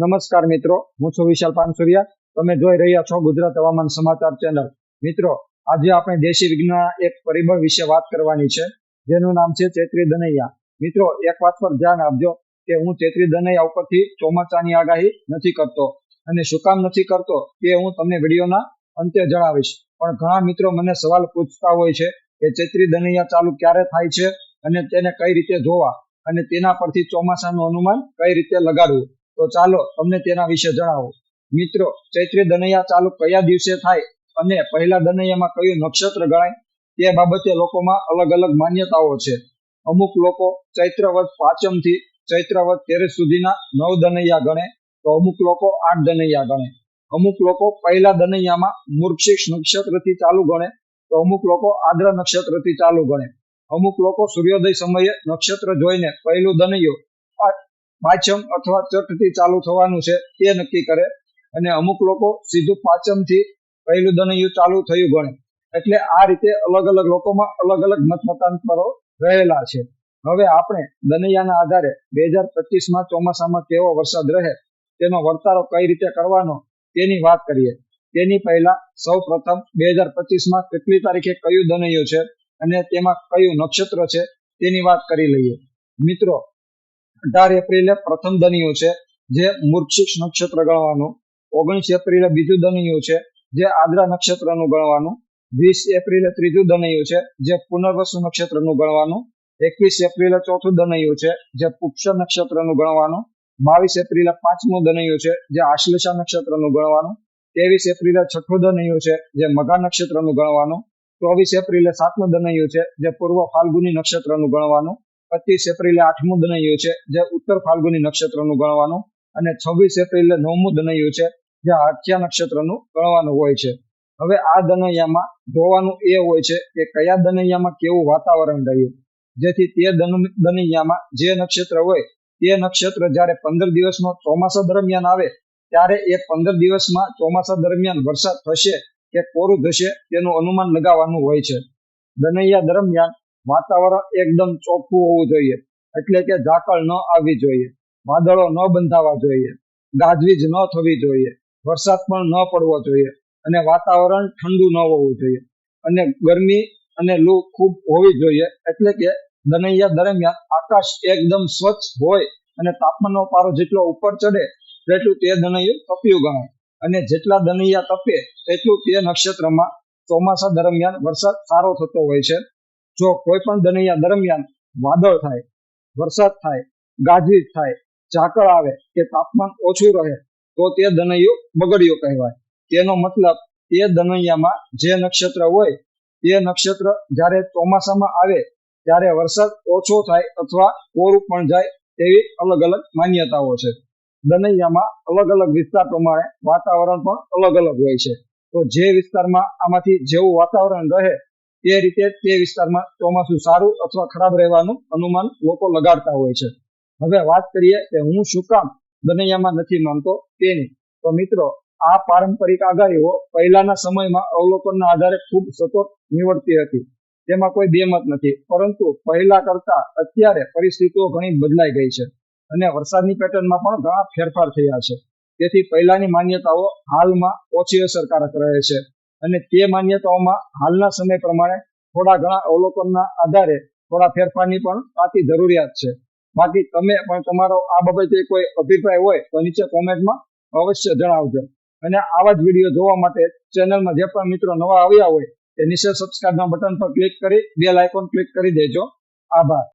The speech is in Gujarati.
નમસ્કાર મિત્રો, હું છું વિશાલ પાનસુરિયા. તમે જોઈ રહ્યા છો ગુજરાત હવામાન સમાચાર ચેનલ. મિત્રો, આજે આપણે દેશી વિજ્ઞાન એક પરિબળ વિશે વાત કરવાની છે, જેનું નામ છે ચૈત્રી દનૈયા. મિત્રો, એક વાત પર ધ્યાન આપજો કે હું ચેત્રી દનૈયા ઉપરથી ચોમાસાની આગાહી નથી કરતો અને શું કામ નથી કરતો તે હું તમને વિડીયોના અંતે જણાવીશ. પણ ઘણા મિત્રો મને સવાલ પૂછતા હોય છે કે ચૈત્રી દનૈયા ચાલુ ક્યારે થાય છે અને તેને કઈ રીતે જોવા અને તેના પરથી ચોમાસાનું અનુમાન કઈ રીતે લગાડવું. તો ચાલો તમને તેના વિશે જણાવો. મિત્રો, ચૈત્રી દનૈયા ચાલુ કયા દિવસે થાય અને પહેલા દનૈયામાં કયું નક્ષત્ર ગણાય? તે બાબતે લોકોમાં અલગ અલગ માન્યતાઓ છે. અમુક લોકો ચૈત્રવત પાંચમથી ચૈત્રવત તેરસ સુધીના નવ દનૈયા ગણે, તો અમુક લોકો આઠ દનૈયા ગણે. અમુક લોકો પહેલા દનૈયામાં મૂર્ખશીર્ષ નક્ષત્રથી ચાલુ ગણે, તો અમુક લોકો આદ્ર નક્ષત્રથી ચાલુ ગણે. અમુક લોકો સૂર્યોદય સમયે નક્ષત્ર જોઈને પહેલું દનૈયું પાંચમ અથવા ચટથી ચાલુ થવાનું છે, તે નક્કી કરે. અને અમુક લોકો સીધું પાચમથી પહેલું દનૈયું ચાલુ થયું ગણે. એટલે આ રીતે અલગ અલગ લોકોમાં અલગ અલગ મત મતાંતરો રહેલા છે. હવે આપણે દનૈયાના આધારે બે હજાર પચીસમાં ચોમાસામાં કેવો વરસાદ રહે, તેનો વર્તારો કઈ રીતે કરવાનો, તેની વાત કરીએ. તેની પહેલા સૌ પ્રથમ બે હજાર પચીસમાં કેટલી તારીખે કયું દનૈયું છે અને તેમાં કયું નક્ષત્ર છે, તેની વાત કરી લઈએ. મિત્રો અઢાર એપ્રિલે પ્રથમ દનિયું છે, જે મૂર્છિક્ષ નક્ષત્ર ગણવાનું. ઓગણીસ એપ્રિલે બીજું દનિયું છે, જે આદ્રા નક્ષત્રનું ગણવાનું. વીસ એપ્રિલે ત્રીજું દનૈયું છે, જે પુનર્વસુ નક્ષત્રનું ગણવાનું. એકવીસ એપ્રિલે ચોથું દનૈયું છે, જે પુક્ષ નક્ષત્રનું ગણવાનું. બાવીસ એપ્રિલે પાંચમું દનૈયું છે, જે આશ્લેષા નક્ષત્રનું ગણવાનું. ત્રેવીસ એપ્રિલે છઠ્ઠું દનૈયું છે, જે મઘા નક્ષત્રનું ગણવાનું. ચોવીસ એપ્રિલે સાતમું દનૈયું છે, જે પૂર્વ ફાલ્ગુની નક્ષત્રનું ગણવાનું. પચીસ એપ્રિલે આઠમું દનૈયું છે, જે ઉત્તર ફાલ્ગુની નક્ષત્રનું ગણવાનું અને છવ્વીસ એપ્રિલે નવમું દનૈયું છે, જે આખ્યા નક્ષત્રનું ગણવાનું હોય છે. હવે આ દનૈયામાં જોવાનું એ હોય છે કે કયા દનૈયામાં કેવું વાતાવરણ રહ્યું. જેથી તે દનૈયામાં જે નક્ષત્ર હોય, તે નક્ષત્ર જ્યારે પંદર દિવસનો ચોમાસા દરમિયાન આવે, ત્યારે એ પંદર દિવસમાં ચોમાસા દરમિયાન વરસાદ થશે કે કોરું થશે તેનું અનુમાન લગાવવાનું હોય છે. દનૈયા દરમિયાન વાતાવરણ એકદમ ચોખ્ખું હોવું જોઈએ. એટલે કે ઝાકળ ન આવવી જોઈએ. વાદળો ન બંધાવા જોઈએ. ગાજવીજ ન થવી જોઈએ. વરસાદ પણ ન પડવો જોઈએ. અને વાતાવરણ ઠંડુ ન હોવું જોઈએ. અને ગરમી અને લૂ ખૂબ હોવી જોઈએ. એટલે કે દનૈયા દરમિયાન આકાશ એકદમ સ્વચ્છ હોય અને તાપમાનનો પારો જેટલો ઉપર ચડે, તેટલું તે દનૈયું તપ્યું ગણાય. અને જેટલા દનૈયા તપે, તેટલું તે નક્ષત્રમાં ચોમાસા દરમિયાન વરસાદ સારો થતો હોય છે. જો કોઈ પણ દનૈયા દરમિયાન વાદળ થાય, વરસાદ થાય, ગાજવીજ થાય, ઝાકળ આવે કે તાપમાન ઓછું રહે, તો તે દનૈયું બગડ્યું કહેવાય. તેનો મતલબ તે દનૈયામાં જે નક્ષત્ર હોય તે નક્ષત્ર જ્યારે ચોમાસામાં આવે, ત્યારે વરસાદ ઓછો થાય અથવા કોરું પણ જાય તેવી અલગ અલગ માન્યતાઓ છે. દનૈયામાં અલગ અલગ વિસ્તાર પ્રમાણે વાતાવરણ પણ અલગ અલગ હોય છે. તો જે વિસ્તારમાં આમાંથી જેવું વાતાવરણ રહે તે રીતે તે વિસ્તારમાં ચોમાસું સારું અથવા ખરાબ રહેવાનું અનુમાન લોકો લગાડતા હોય છે. હવે વાત કરીએ કે હું શું કામ દનૈયામાં નથી માનતો તેની તો મિત્રો, આ પારંપરિક આગાહીઓ પહેલાના સમયમાં અવલોકનના આધારે ખૂબ સચોટ નીવડતી હતી. તેમાં કોઈ બેમત નથી. પરંતુ પહેલા કરતા અત્યારે પરિસ્થિતિઓ ઘણી બદલાઈ ગઈ છે અને વરસાદની પેટર્નમાં પણ ઘણા ફેરફાર થયા છે. તેથી પહેલાની માન્યતાઓ હાલમાં ઓછી અસરકારક રહે છે. અને તે માન્યતાઓમાં હાલના સમય પ્રમાણે થોડા ઘણા અવલોકનના આધારે થોડા ફેરફારની પણ પાકી જરૂરિયાત છે. બાકી તમે પણ તમારો આ બાબતે કોઈ અભિપ્રાય હોય તો નીચે કોમેન્ટમાં અવશ્ય જણાવજો. અને આવા જ વીડિયો જોવા માટે ચેનલમાં જે પણ મિત્રો નવા આવ્યા હોય તે નીચે સબસ્ક્રાઇબના બટન પર ક્લિક કરી બેલ આઇકોન ક્લિક કરી દેજો. આભાર.